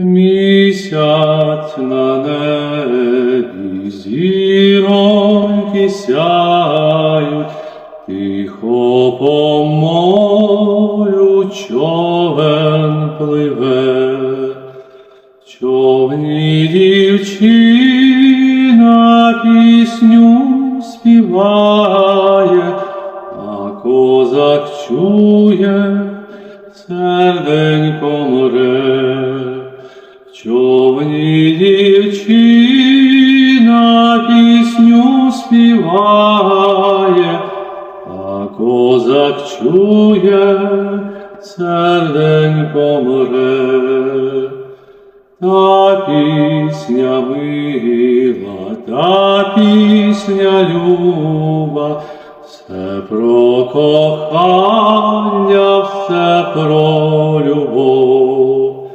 Місяць на небі, зіроньки сяють, тихо по морю човен пливе. Човні дівчина пісню співає, а козак чує, серденько море. Човні дівчина пісню співає, а козак чує, серденько море. Та пісня мила, та пісня люба, все про кохання, все про любов.